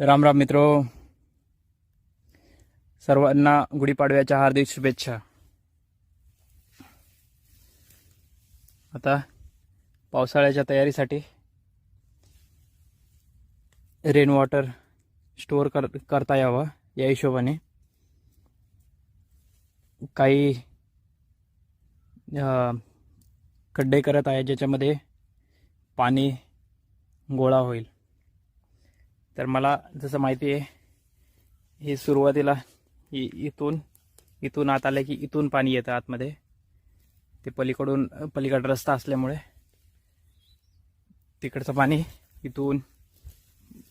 राम राम मित्रो. सर्वांना गुढीपाडव्याच्या हार्दिक शुभेच्छा. आता पावसाळ्याच्या तयारीसाठी रेन वॉटर स्टोअर कर करता यावं या हिशोबाने. काही खड्डे करत आहे ज्याच्यामध्ये पाणी गोळा होईल. तर मला जसं माहिती आहे हे सुरुवातीला इथून इथून आत आलं की इथून पाणी येतं आतमध्ये. ते पलीकडून पलीकडं रस्ता असल्यामुळे तिकडचं पाणी इथून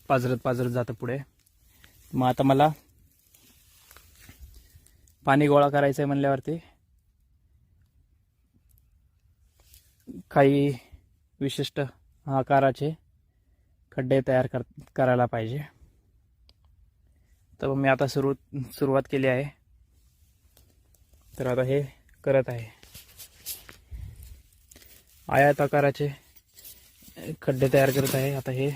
पाजरत पाजरत जातं पुढे. मग आता मला पाणी गोळा करायचं आहे म्हणल्यावरती काही विशिष्ट आकाराचे खड्डे तयार कर करायला पाहिजे. तर मी आता सुरू सुरुवात केली आहे. तर आता हे करत आहे. आयात आकाराचे खड्डे तयार करत आहे. आता हे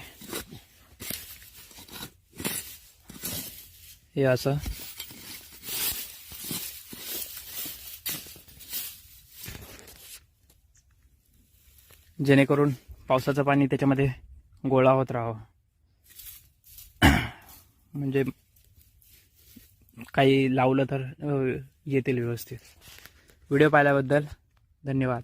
हे असं. जेणेकरून पावसाचं पाणी त्याच्यामध्ये गोळा होत राहावं. म्हणजे काही लावलं तर येतील व्यवस्थित. व्हिडिओ पाहिल्याबद्दल धन्यवाद.